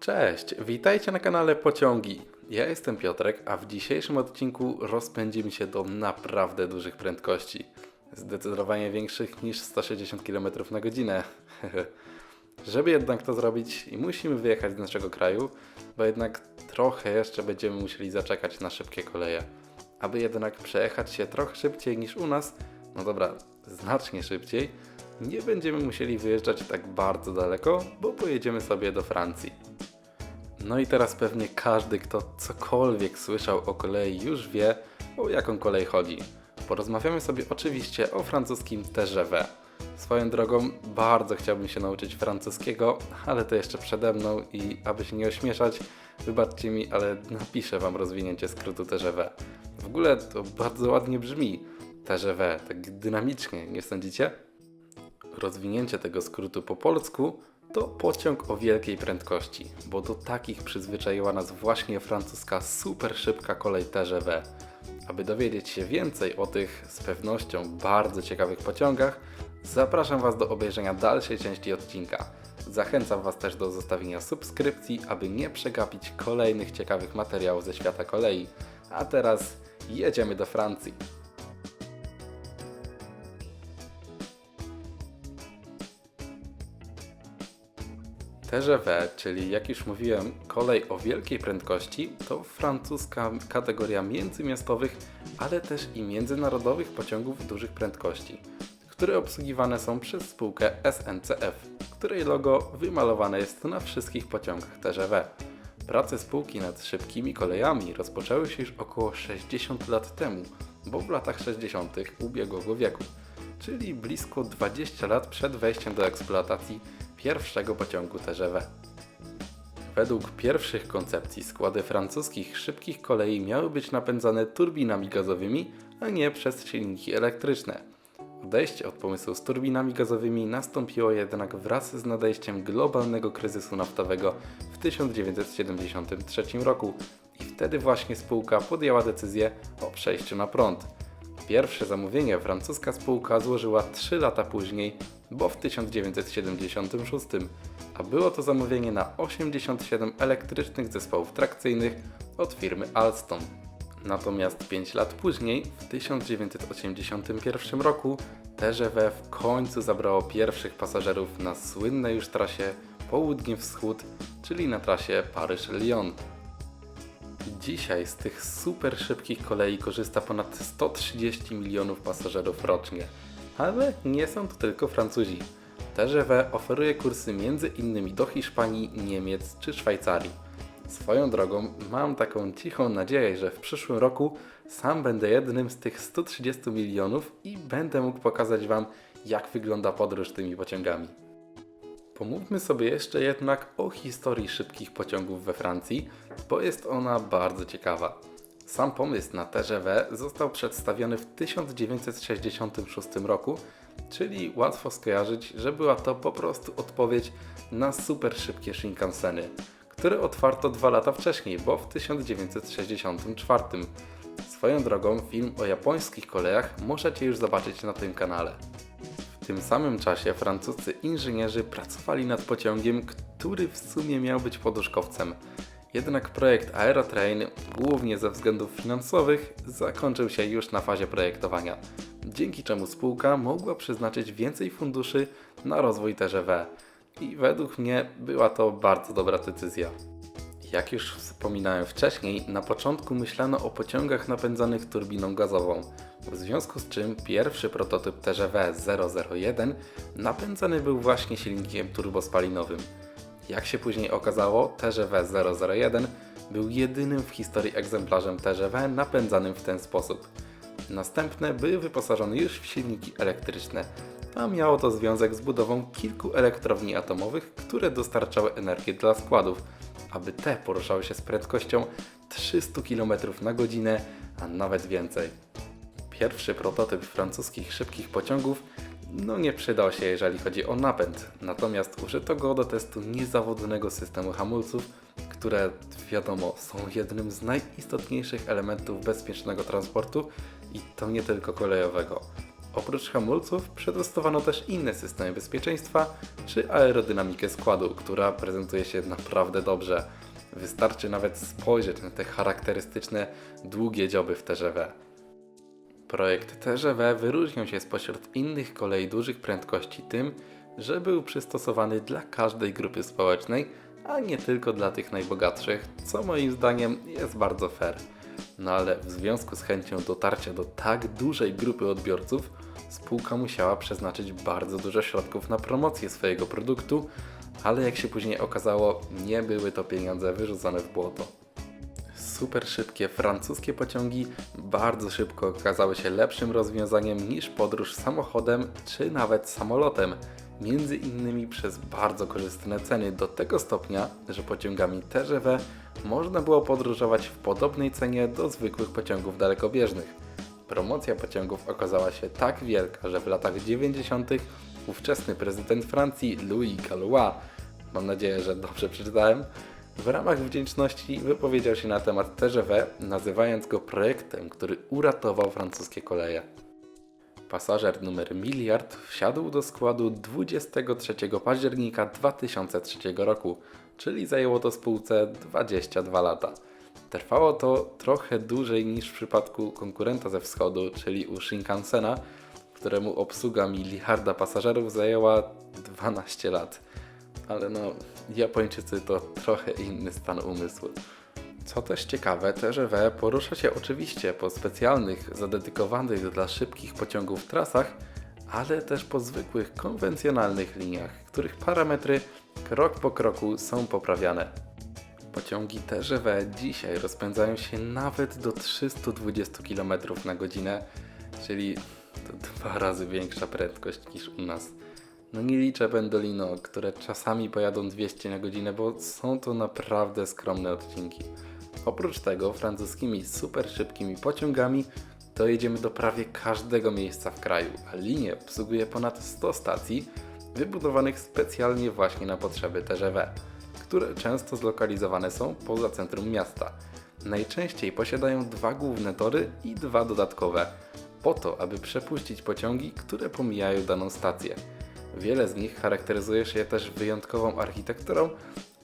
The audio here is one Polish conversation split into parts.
Cześć, witajcie na kanale Pociągi. Ja jestem Piotrek, a w dzisiejszym odcinku rozpędzimy się do naprawdę dużych prędkości. Zdecydowanie większych niż 160 km na godzinę. Żeby jednak to zrobić, musimy wyjechać z naszego kraju, bo jednak trochę jeszcze będziemy musieli zaczekać na szybkie koleje. Aby jednak przejechać się trochę szybciej niż u nas, no dobra, znacznie szybciej, nie będziemy musieli wyjeżdżać tak bardzo daleko, bo pojedziemy sobie do Francji. No i teraz pewnie każdy, kto cokolwiek słyszał o kolei, już wie, o jaką kolej chodzi. Porozmawiamy sobie oczywiście o francuskim TGV. Swoją drogą bardzo chciałbym się nauczyć francuskiego, ale to jeszcze przede mną i aby się nie ośmieszać, wybaczcie mi, ale napiszę Wam rozwinięcie skrótu TGV. W ogóle to bardzo ładnie brzmi. TGV, tak dynamicznie, nie sądzicie? Rozwinięcie tego skrótu po polsku to pociąg o wielkiej prędkości, bo do takich przyzwyczaiła nas właśnie francuska super szybka kolej TGV. Aby dowiedzieć się więcej o tych z pewnością bardzo ciekawych pociągach, zapraszam Was do obejrzenia dalszej części odcinka. Zachęcam Was też do zostawienia subskrypcji, aby nie przegapić kolejnych ciekawych materiałów ze świata kolei. A teraz jedziemy do Francji. TGV, czyli jak już mówiłem, kolej o wielkiej prędkości, to francuska kategoria międzymiastowych, ale też i międzynarodowych pociągów dużych prędkości, które obsługiwane są przez spółkę SNCF, której logo wymalowane jest na wszystkich pociągach TGV. Prace spółki nad szybkimi kolejami rozpoczęły się już około 60 lat temu, bo w latach 60. ubiegłego wieku, czyli blisko 20 lat przed wejściem do eksploatacji pierwszego pociągu TGV. Według pierwszych koncepcji składy francuskich szybkich kolei miały być napędzane turbinami gazowymi, a nie przez silniki elektryczne. Odejście od pomysłu z turbinami gazowymi nastąpiło jednak wraz z nadejściem globalnego kryzysu naftowego w 1973 roku i wtedy właśnie spółka podjęła decyzję o przejściu na prąd. Pierwsze zamówienie francuska spółka złożyła 3 lata później, bo w 1976, a było to zamówienie na 87 elektrycznych zespołów trakcyjnych od firmy Alstom. Natomiast 5 lat później, w 1981 roku, TGV w końcu zabrało pierwszych pasażerów na słynnej już trasie południe-wschód, czyli na trasie Paryż-Lyon. Dzisiaj z tych super szybkich kolei korzysta ponad 130 milionów pasażerów rocznie. Ale nie są to tylko Francuzi. TGV oferuje kursy innymi do Hiszpanii, Niemiec czy Szwajcarii. Swoją drogą mam taką cichą nadzieję, że w przyszłym roku sam będę jednym z tych 130 milionów i będę mógł pokazać Wam, jak wygląda podróż tymi pociągami. Pomówmy sobie jeszcze jednak o historii szybkich pociągów we Francji, bo jest ona bardzo ciekawa. Sam pomysł na TGV został przedstawiony w 1966 roku, czyli łatwo skojarzyć, że była to po prostu odpowiedź na super szybkie Shinkanseny, które otwarto dwa lata wcześniej, bo w 1964. Swoją drogą film o japońskich kolejach możecie już zobaczyć na tym kanale. Tym samym czasie francuscy inżynierzy pracowali nad pociągiem, który w sumie miał być poduszkowcem. Jednak projekt Aerotrain, głównie ze względów finansowych, zakończył się już na fazie projektowania, dzięki czemu spółka mogła przeznaczyć więcej funduszy na rozwój TGV. I według mnie była to bardzo dobra decyzja. Jak już wspominałem wcześniej, na początku myślano o pociągach napędzanych turbiną gazową, w związku z czym pierwszy prototyp TGV 001 napędzany był właśnie silnikiem turbospalinowym. Jak się później okazało, TGV 001 był jedynym w historii egzemplarzem TGV napędzanym w ten sposób. Następne były wyposażone już w silniki elektryczne, a miało to związek z budową kilku elektrowni atomowych, które dostarczały energię dla składów, aby te poruszały się z prędkością 300 km na godzinę, a nawet więcej. Pierwszy prototyp francuskich szybkich pociągów no nie przydał się jeżeli chodzi o napęd, natomiast użyto go do testu niezawodnego systemu hamulców, które wiadomo są jednym z najistotniejszych elementów bezpiecznego transportu i to nie tylko kolejowego. Oprócz hamulców przetestowano też inne systemy bezpieczeństwa czy aerodynamikę składu, która prezentuje się naprawdę dobrze. Wystarczy nawet spojrzeć na te charakterystyczne długie dzioby w TGV. Projekt TGV wyróżniał się spośród innych kolei dużych prędkości tym, że był przystosowany dla każdej grupy społecznej, a nie tylko dla tych najbogatszych, co moim zdaniem jest bardzo fair. No ale w związku z chęcią dotarcia do tak dużej grupy odbiorców, spółka musiała przeznaczyć bardzo dużo środków na promocję swojego produktu, ale jak się później okazało, nie były to pieniądze wyrzucone w błoto. Super szybkie francuskie pociągi bardzo szybko okazały się lepszym rozwiązaniem niż podróż samochodem czy nawet samolotem. Między innymi przez bardzo korzystne ceny do tego stopnia, że pociągami TGV można było podróżować w podobnej cenie do zwykłych pociągów dalekobieżnych. Promocja pociągów okazała się tak wielka, że w latach 90. ówczesny prezydent Francji Louis Galois, mam nadzieję, że dobrze przeczytałem, w ramach wdzięczności wypowiedział się na temat TGV, nazywając go projektem, który uratował francuskie koleje. Pasażer numer miliard wsiadł do składu 23 października 2003 roku, czyli zajęło to spółce 22 lata. Trwało to trochę dłużej niż w przypadku konkurenta ze wschodu, czyli u Shinkansena, któremu obsługa miliarda pasażerów zajęła 12 lat. Ale no, Japończycy to trochę inny stan umysłu. Co też ciekawe, TGV porusza się oczywiście po specjalnych, zadedykowanych dla szybkich pociągów trasach, ale też po zwykłych, konwencjonalnych liniach, których parametry krok po kroku są poprawiane. Pociągi TGV dzisiaj rozpędzają się nawet do 320 km na godzinę, czyli to dwa razy większa prędkość niż u nas. No nie liczę Pendolino, które czasami pojadą 200 na godzinę, bo są to naprawdę skromne odcinki. Oprócz tego francuskimi super szybkimi pociągami dojedziemy do prawie każdego miejsca w kraju, a linie obsługuje ponad 100 stacji wybudowanych specjalnie właśnie na potrzeby TGV, które często zlokalizowane są poza centrum miasta. Najczęściej posiadają dwa główne tory i dwa dodatkowe, po to, aby przepuścić pociągi, które pomijają daną stację. Wiele z nich charakteryzuje się też wyjątkową architekturą,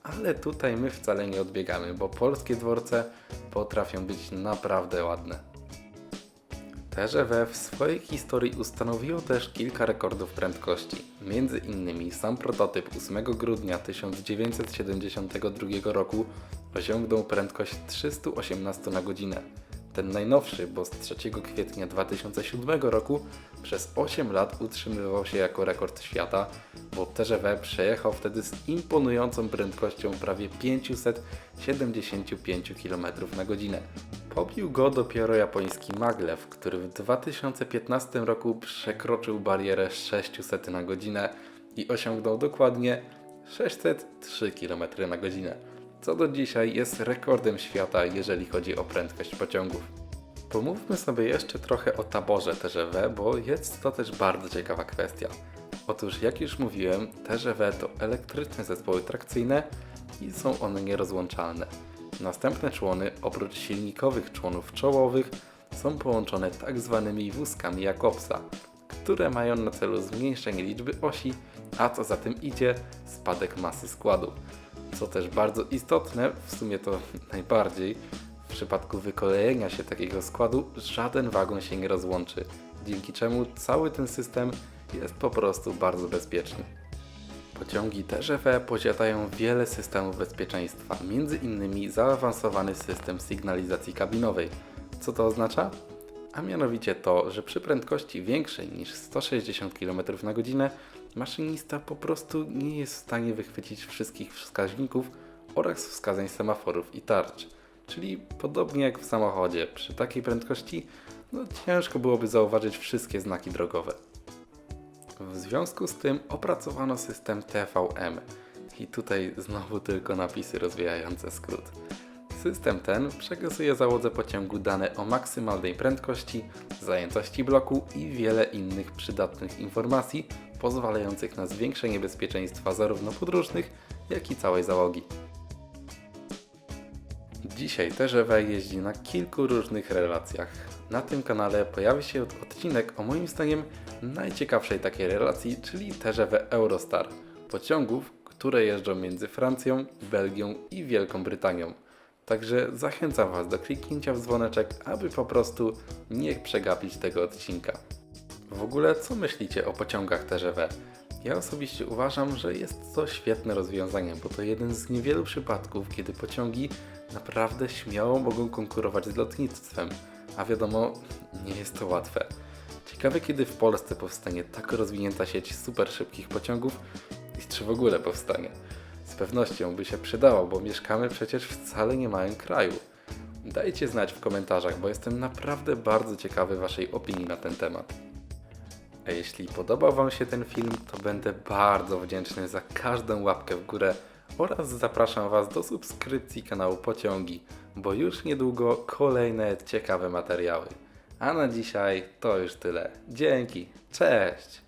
ale tutaj my wcale nie odbiegamy, bo polskie dworce potrafią być naprawdę ładne. TGV w swojej historii ustanowiło też kilka rekordów prędkości. Między innymi sam prototyp 8 grudnia 1972 roku osiągnął prędkość 318 na godzinę. Ten najnowszy, bo z 3 kwietnia 2007 roku przez 8 lat utrzymywał się jako rekord świata, bo TGV przejechał wtedy z imponującą prędkością prawie 575 km na godzinę. Pobił go dopiero japoński Maglev, który w 2015 roku przekroczył barierę 600 na godzinę i osiągnął dokładnie 603 km na godzinę co do dzisiaj jest rekordem świata, jeżeli chodzi o prędkość pociągów. Pomówmy sobie jeszcze trochę o taborze TGV, bo jest to też bardzo ciekawa kwestia. Otóż, jak już mówiłem, TGV to elektryczne zespoły trakcyjne i są one nierozłączalne. Następne człony, oprócz silnikowych członów czołowych, są połączone tak zwanymi wózkami Jakobsa, które mają na celu zmniejszenie liczby osi, a co za tym idzie, spadek masy składu. Co też bardzo istotne, w sumie to najbardziej, przypadku wykolejenia się takiego składu żaden wagon się nie rozłączy, dzięki czemu cały ten system jest po prostu bardzo bezpieczny. Pociągi TGV posiadają wiele systemów bezpieczeństwa, innymi zaawansowany system sygnalizacji kabinowej. Co to oznacza? A mianowicie to, że przy prędkości większej niż 160 km na godzinę maszynista po prostu nie jest w stanie wychwycić wszystkich wskaźników oraz wskazań semaforów i tarcz. Czyli podobnie jak w samochodzie, przy takiej prędkości no, ciężko byłoby zauważyć wszystkie znaki drogowe. W związku z tym opracowano system TVM i tutaj znowu tylko napisy rozwijające skrót. System ten przekazuje załodze pociągu dane o maksymalnej prędkości, zajętości bloku i wiele innych przydatnych informacji pozwalających na zwiększenie bezpieczeństwa zarówno podróżnych, jak i całej załogi. Dzisiaj TGV jeździ na kilku różnych relacjach, Na tym kanale pojawi się odcinek o moim zdaniem najciekawszej takiej relacji, czyli TGV Eurostar. Pociągów, które jeżdżą między Francją, Belgią i Wielką Brytanią. Także zachęcam Was do kliknięcia w dzwoneczek, aby po prostu nie przegapić tego odcinka. W ogóle co myślicie o pociągach TGV? Ja osobiście uważam, że jest to świetne rozwiązanie, bo to jeden z niewielu przypadków, kiedy pociągi naprawdę śmiało mogą konkurować z lotnictwem. A wiadomo, nie jest to łatwe. Ciekawe kiedy w Polsce powstanie tak rozwinięta sieć super szybkich pociągów i czy w ogóle powstanie. Z pewnością by się przydało, bo mieszkamy przecież wcale nie małym kraju. Dajcie znać w komentarzach, bo jestem naprawdę bardzo ciekawy Waszej opinii na ten temat. A jeśli podobał Wam się ten film, to będę bardzo wdzięczny za każdą łapkę w górę oraz zapraszam Was do subskrypcji kanału Pociągi, bo już niedługo kolejne ciekawe materiały. A na dzisiaj to już tyle. Dzięki, cześć!